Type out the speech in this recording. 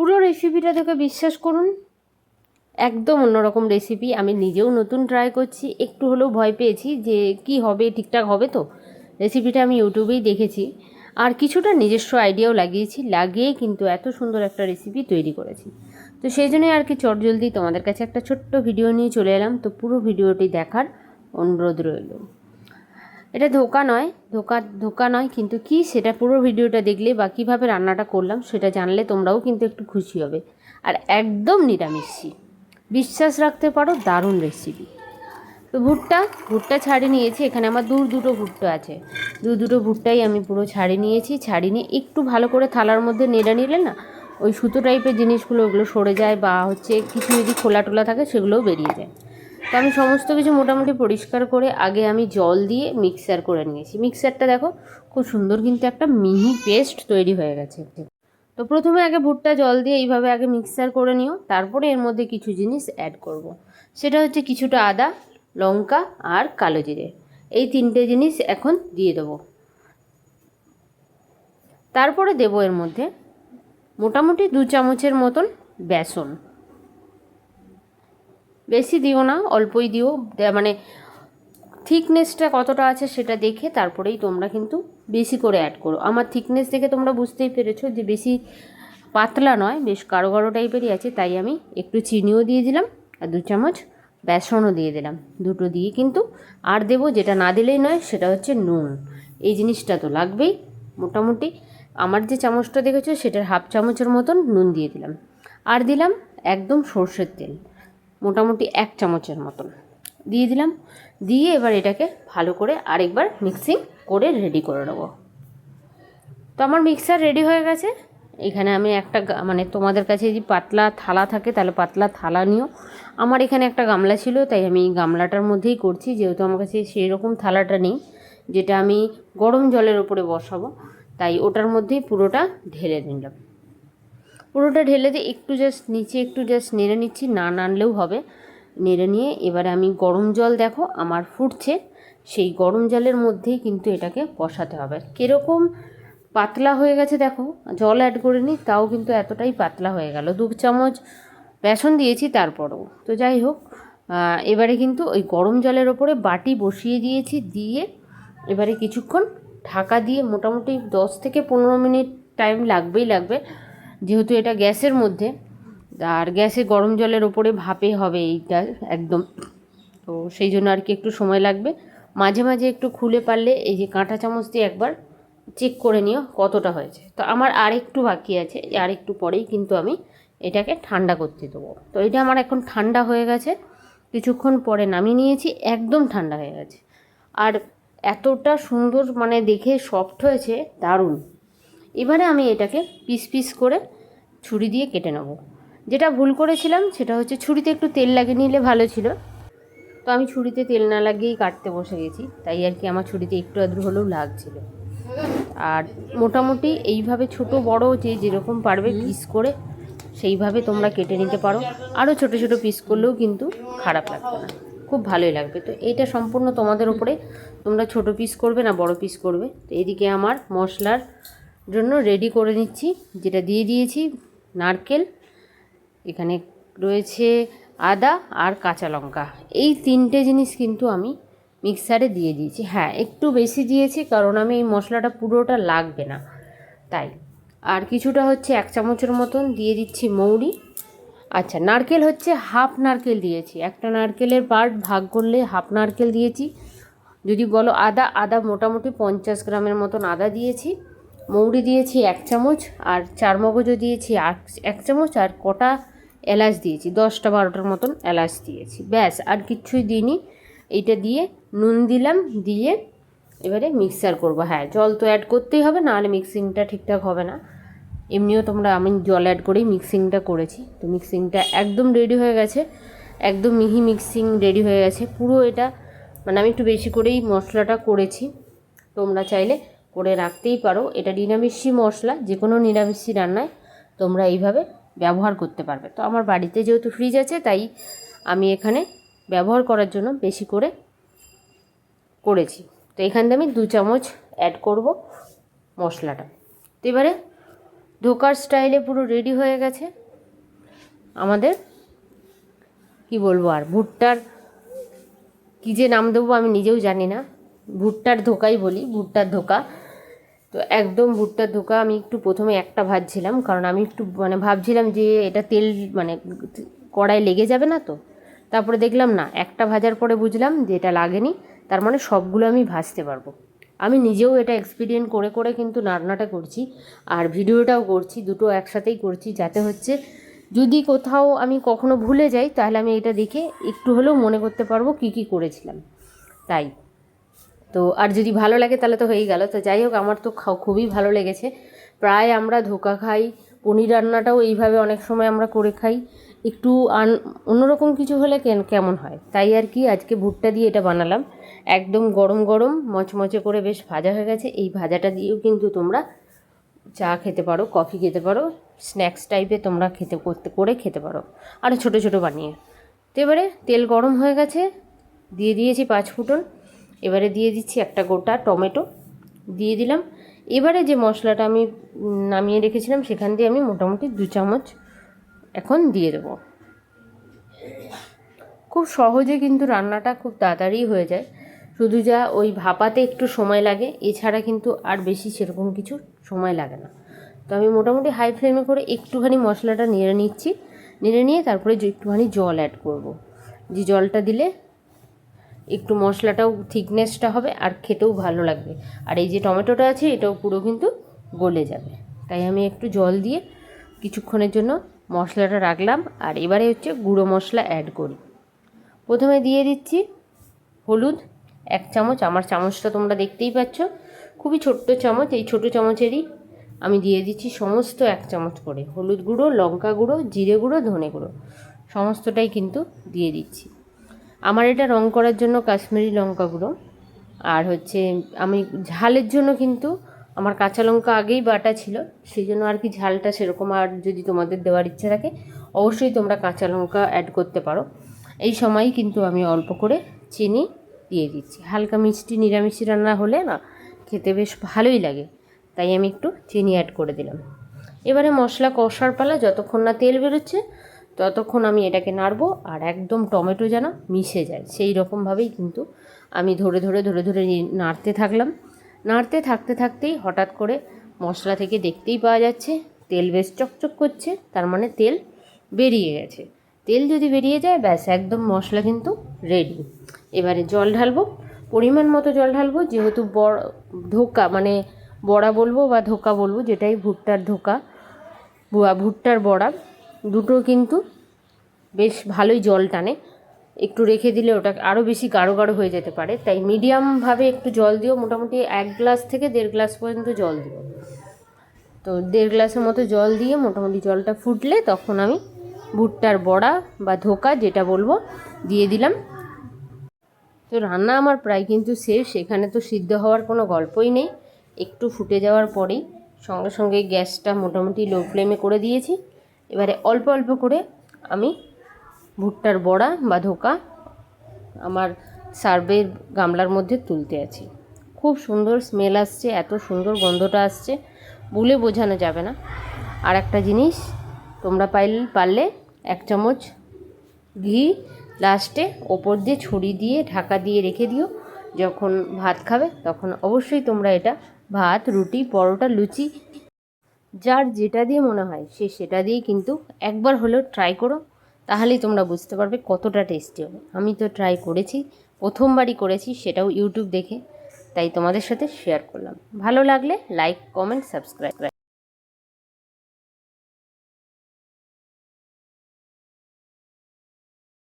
পুরো রেসিপিটা দেখে বিশ্বাস করুন, একদম অন্যরকম রেসিপি আমি নিজেও নতুন ট্রাই করছি, একটু হলেও ভয় পেয়েছি যে কি হবে, ঠিকঠাক হবে তো। রেসিপিটা আমি ইউটিউবেই দেখেছি। আর কিছুটা নিজস্ব আইডিয়াও লাগিয়েছি, লাগিয়ে কিন্তু এত সুন্দর একটা রেসিপি তৈরি করেছি। তো সেই জন্যই আর কি চটজলদি তোমাদের কাছে একটা ছোট্ট ভিডিও নিয়ে চলে এলাম। তো পুরো ভিডিওটি দেখার অনুরোধ রইল। এটা ধোকা নয়, ধোকা ধোকা নয়, কিন্তু কি সেটা পুরো ভিডিওটা দেখলে বা কীভাবে রান্নাটা করলাম সেটা জানলে তোমরাও কিন্তু একটু খুশি হবে। আর একদম নিরামিষি। বিশ্বাস রাখতে পারো, দারুণ রেসিপি তো ভুট্টা ভুট্টা ছাড়ি নিয়েছি, এখানে আমার দূর দুটো ভুট্টা আছে। দু, দুটো ভুট্টাই আমি পুরো ছাড়ি নিয়েছি, ছাড়ি নিয়ে একটু ভালো করে থালার মধ্যে নেড়ে নিলে না, ওই সুতো টাইপের জিনিসগুলো ওগুলো সরে যায় বা হচ্ছে কিছু যদি খোলা টোলা থাকে সেগুলোও বেরিয়ে যায়। তো আমি সমস্ত কিছু মোটামুটি পরিষ্কার করে আগে আমি জল দিয়ে মিক্সার করে নিয়েছি। মিক্সারটা দেখো, খুব সুন্দর কিন্তু একটা মিহি পেস্ট তৈরি হয়ে গেছে তো প্রথমে আগে ভুট্টা জল দিয়ে এইভাবে আগে মিক্সার করে নিও, তারপরে এর মধ্যে কিছু জিনিস অ্যাড করব। সেটা হচ্ছে কিছুটা আদা, লঙ্কা আর কালো জিরে। এই তিনটে জিনিস এখন দিয়ে দেবো। তারপরে দেবো এর মধ্যে মোটামুটি দু চামচের মতন বেসন। বেশি দিও না, অল্পই দিও। মানে থিকনেসটা কতটা আছে সেটা দেখে তারপরেই তোমরা কিন্তু বেশি করে অ্যাড করো। আমার থিকনেস দেখে তোমরা বুঝতেই পেরেছ যে বেশি পাতলা নয়, বেশ গাঢ় গাঢ় টাইপেরই আছে, তাই আমি একটু চিনিও দিয়ে দিলাম আর দু চামচ বেসনও দিয়ে দিলাম। দুটো দিয়ে কিন্তু আর দেবো, যেটা না দিলেই নয়, সেটা হচ্ছে নুন। এই জিনিসটা তো লাগবেই। মোটামুটি আমার যে চামচটা দেখেছ, সেটার হাফ চামচের মতন নুন দিয়ে দিলাম। আর দিলাম একদম সর্ষের তেল। মোটামুটি এক চামচের মতন। দিয়ে দিলাম। দিয়ে এবার এটাকে ভালো করে আরেকবার মিক্সিং করে রেডি করে নেব। তো আমার মিক্সার রেডি হয়ে গেছে। এখানে আমি একটা মানে তোমাদের কাছে যদি পাতলা থালা থাকে তাহলে পাতলা থালা নিও। আমার এখানে একটা গামলা ছিল, তাই আমি গামলাটার মধ্যেই করছি। যেহেতু আমার কাছে সেই রকম থালাটা নেই, যেটা আমি গরম জলের ওপরে বসাবো, তাই ওটার মধ্যেই পুরোটা ঢেলে নিলাম। পুরোটা ঢেলে দিয়ে একটু জাস্ট নিচে একটু জাস্ট নেড়ে নিচ্ছি, না নাড়লেও হবে। নেড়ে নিয়ে এবারে আমি গরম জল দেখো, আমার ফুটছে। সেই গরম জলের মধ্যেই কিন্তু এটাকে বসাতে হবে। কীরকম পাতলা হয়ে গেছে দেখো, জল অ্যাড করে নিই তাও কিন্তু এতটাই পাতলা হয়ে গেল। দু চামচ বেসন দিয়েছি তারপরেও। তো যাই হোক এবারে কিন্তু ওই গরম জলের ওপরে বাটি বসিয়ে দিয়েছি, দিয়ে এবারে কিছুক্ষণ ঢাকা দিয়ে মোটামুটি দশ থেকে পনেরো মিনিট টাইম লাগবেই লাগবে। যেহেতু এটা গ্যাসের মধ্যে, আর গ্যাসে গরম জলের ওপরে ভাপে হবে এইটা একদম। তো সেই জন্য আর কি একটু সময় লাগবে। মাঝে মাঝে একটু খুলে পারলে এই যে কাঁটা চামচ দিয়ে একবার চেক করে নিও কতটা হয়েছে। তো আমার আর একটু বাকি আছে আর একটু পরেই কিন্তু আমি এটাকে ঠান্ডা করতে দেবো। তো এটা আমার এখন ঠান্ডা হয়ে গেছে, কিছুক্ষণ পরে নামিয়ে নিয়েছি, একদম ঠান্ডা হয়ে গেছে। আর এতটা সুন্দর মানে দেখে সফট হয়েছে, দারুণ। এবারে আমি এটাকে পিস পিস করে ছুরি দিয়ে কেটে নেব। যেটা ভুল করেছিলাম সেটা হচ্ছে ছুরিতে একটু তেল লাগিয়ে নিলে ভালো ছিল। তো আমি ছুরিতে তেল না লাগিয়েই কাটতে বসে গেছি তাই আর কি আমার ছুরিতে একটু আদ্র হলেও লাগছিল। আর মোটামুটি এইভাবে ছোট বড় যে যেরকম পারবে পিস করে সেইভাবে তোমরা কেটে নিতে পারো। আরও ছোট ছোট পিস করলেও কিন্তু খারাপ লাগবে না খুব ভালোই লাগবে। তো এইটা সম্পূর্ণ তোমাদের উপরে তোমরা ছোট পিস করবে না বড় পিস করবে। তো এদিকে আমার মশলার জন্য রেডি করে নিচ্ছি। যেটা দিয়ে দিয়েছি, নারকেল, এখানে রয়েছে আদা আর কাঁচা লঙ্কা। এই তিনটে জিনিস কিন্তু আমি মিক্সারে দিয়ে দিয়েছি। হ্যাঁ একটু বেশি দিয়েছি কারণ আমি এই মশলাটা পুরোটা লাগবে না। তাই, আর কিছুটা হচ্ছে এক চামচের মতন দিয়ে দিচ্ছি মৌরি। আচ্ছা নারকেল হচ্ছে হাফ নারকেল দিয়েছি। একটা নারকেলের পার্ট ভাগ করলে হাফ নারকেল দিয়েছি। যদি বলো আদা আদা মোটামুটি পঞ্চাশ গ্রামের মতন আদা দিয়েছি। মৌরি দিয়েছি এক চামচ আর চার মগজও দিয়েছি এক- চামচ আর কটা এলাচ দিয়েছি। দশটা বারোটার মতন এলাচ দিয়েছি। ব্যাস, আর কিচ্ছুই দিইনি। এইটা দিয়ে নুন দিলাম, দিয়ে এবারে মিক্সার করব। হ্যাঁ জল তো অ্যাড করতেই হবে, নাহলে মিক্সিংটা ঠিকঠাক হবে না। এমনিও তোমরা, আমি জল অ্যাড করেই মিক্সিংটা করেছি। তো মিক্সিংটা একদম রেডি হয়ে গেছে। একদম মিহি মিক্সিং রেডি হয়ে গেছে। পুরো এটা মানে আমি একটু বেশি করেই মশলাটা করেছি। তোমরা চাইলে করে রাখতেই পারো। এটা নিরামিষি মশলা যে কোনো নিরামিষি রান্নায় তোমরা এইভাবে ব্যবহার করতে পারবে। তো আমার বাড়িতে যেহেতু ফ্রিজ আছে, তাই আমি এখানে ব্যবহার করার জন্য বেশি করে করেছি। তো এখান থেকে আমি দু চামচ অ্যাড করব মশলাটা। তো এবারে ধোকার স্টাইলে পুরো রেডি হয়ে গেছে। আমাদের, কি বলব আর, ভুট্টার, কী যে নাম দেবো আমি নিজেও জানি না। ভুট্টার ধোকাই বলি, ভুট্টার ধোকা। তো একদম ভুট্টার ধোকা, আমি একটু প্রথমে একটা ভাজছিলাম, কারণ আমি একটু মানে ভাবছিলাম যে এটা তেল মানে কড়াই লেগে যাবে না তো। তারপরে দেখলাম না, একটা ভাজার পরে বুঝলাম যে এটা লাগেনি, তার মানে সবগুলো আমি ভাজতে পারব। আমি নিজেও এটা এক্সপিরিয়েন্স করে করে কিন্তু রান্নাটা করছি, আর ভিডিওটাও করছি, দুটো একসাথেই করছি, যাতে হচ্ছে যদি কোথাও আমি কখনো ভুলে যাই, তাহলে আমি এটা দেখে একটু হলেও মনে করতে পারব কী কী করেছিলাম। তাই। তো আর যদি ভালো লাগে তাহলে তো হয়েই গেল। তো যাই হোক, আমার তো খুবই ভালো লেগেছে। প্রায় আমরা ধোকা খাই, পনির রান্নাটাও এইভাবে অনেক সময় আমরা করে খাই। একটু আন, অন্যরকম কিছু হলে কেমন হয়? তাই আর কি, আজকে ভুট্টা দিয়ে এটা বানালাম। একদম গরম গরম, মচমচে করে বেশ ভাজা হয়ে গেছে। এই ভাজাটা দিয়েও কিন্তু তোমরা চা খেতে পারো, কফি খেতে পারো, স্ন্যাক্স টাইপে তোমরা খেতে, করতে, করে খেতে পারো। আরও ছোটো ছোটো বানিয়ে। তো এবারে তেল গরম হয়ে গেছে, দিয়ে দিয়েছি পাঁচ ফুটন। এবারে দিয়ে দিচ্ছি একটা গোটা টমেটো, দিয়ে দিলাম। এবারে যে মশলাটা আমি নামিয়ে রেখেছিলাম, সেখান দিয়ে আমি মোটামুটি দু চামচ এখন দিয়ে দেবো। খুব সহজে কিন্তু রান্নাটা খুব তাড়াতাড়ি হয়ে যায়। শুধু যা ওই ভাপাতে একটু সময় লাগে, এছাড়া কিন্তু আর বেশি সেরকম কিছু সময় লাগে না। তো আমি মোটামুটি হাই ফ্লেমে করে একটুখানি মশলাটা নেড়ে নিচ্ছি, নেড়ে নিয়ে তারপরে একটুখানি জল অ্যাড করব। যে জলটা দিলে একটু মশলাটাও থিকনেসটা হবে আর খেতেও ভালো লাগবে। আর এই যে টমেটোটা আছে, এটাও পুরো কিন্তু গলে যাবে। তাই আমি একটু জল দিয়ে কিছুক্ষণের জন্য মশলাটা রাখলাম। আর এবারে হচ্ছে গুঁড়ো মশলা অ্যাড করি। প্রথমে দিয়ে দিচ্ছি হলুদ এক চামচ। আমার চামচটা তোমরা দেখতেই পাচ্ছ। খুবই ছোট্ট চামচ। এই ছোট চামচেরই আমি দিয়ে দিচ্ছি সমস্ত এক চামচ করে। হলুদ গুঁড়ো, লঙ্কা গুঁড়ো, জিরে গুঁড়ো, ধনে গুঁড়ো, সমস্তটাই কিন্তু দিয়ে দিচ্ছি। আমার এটা রং করার জন্য কাশ্মীরি লঙ্কা গুঁড়ো। আর হচ্ছে আমি ঝালের জন্য কিন্তু আমার কাঁচা লঙ্কা আগেই বাটা ছিল, সেই জন্য আর কি ঝালটা সেরকম আর যদি তোমাদের দেওয়ার ইচ্ছে থাকে, অবশ্যই তোমরা কাঁচা লঙ্কা অ্যাড করতে পারো। এই সময় কিন্তু আমি অল্প করে চিনি দিয়ে দিচ্ছি। হালকা মিষ্টি নিরামিষি রান্না হলে না খেতে বেশ ভালোই লাগে, তাই আমি একটু চিনি অ্যাড করে দিলাম। এবারে মশলা কষার পালা, যতক্ষণ না তেল বেরোচ্ছে ততক্ষণ আমি এটাকে নাড়বো আর একদম টমেটো যেন মিশে যায়। সেই রকমভাবেই কিন্তু আমি ধরে ধরে ধরে ধরে নাড়তে থাকলাম। নাড়তে থাকতে থাকতেই হঠাৎ করে মশলা থেকে দেখতেই পাওয়া যাচ্ছে তেল বেশ চকচক করছে, তার মানে তেল বেরিয়ে গেছে। তেল যদি বেরিয়ে যায়, ব্যাস, একদম মশলা কিন্তু রেডি এবারে জল ঢালবো, পরিমাণ মতো জল ঢালবো, যেহেতু বড়, ধোকা মানে বড়া বলব বা ধোকা বলব, যেটাই ভুট্টার ধোকা ভুট্টার বড়া দুটো কিন্তু বেশ ভালোই জল টানে। একটু রেখে দিলে ওটা আরও বেশি গাঢ় গাঢ় হয়ে যেতে পারে। তাই মিডিয়ামভাবে একটু জল দিও, মোটামুটি এক গ্লাস থেকে দেড় গ্লাস পর্যন্ত জল দিও। তো দেড় গ্লাসের মতো জল দিয়ে মোটামুটি জলটা ফুটলে তখন আমি ভুট্টার বড়া বা ধোকা যেটা বলব দিয়ে দিলাম। তো রান্না আমার প্রায় কিন্তু শেষ, এখানে তো সিদ্ধ হওয়ার কোনো গল্পই নেই। একটু ফুটে যাওয়ার পরেই সঙ্গে সঙ্গে গ্যাসটা মোটামুটি লো ফ্লেমে করে দিয়েছি। এবারে অল্প অল্প করে আমি ভুট্টার বড়া বা ধোকা আমার সার্ভের গামলার মধ্যে তুলতে আছি। খুব সুন্দর স্মেল আসছে, এত সুন্দর গন্ধটা আসছে, বলে বোঝানো যাবে না। আর একটা জিনিস, তোমরা পাইল, পারলে এক চামচ ঘি লাস্টে ওপর দিয়ে ছড়ি দিয়ে ঢাকা দিয়ে রেখে দিও। যখন ভাত খাবে, তখন অবশ্যই তোমরা এটা ভাত, রুটি, পরোটা, লুচি যার যেটা দিয়ে মনে হয় সে সেটা দিয়েই কিন্তু একবার হলেও ট্রাই করো, তাহলেই তোমরা বুঝতে পারবে কতটা টেস্টি হবে। আমি তো ট্রাই করেছি, প্রথমবারই করেছি, সেটাও ইউটিউব দেখে, তাই তোমাদের সাথে শেয়ার করলাম। ভালো লাগলে লাইক কমেন্ট সাবস্ক্রাইব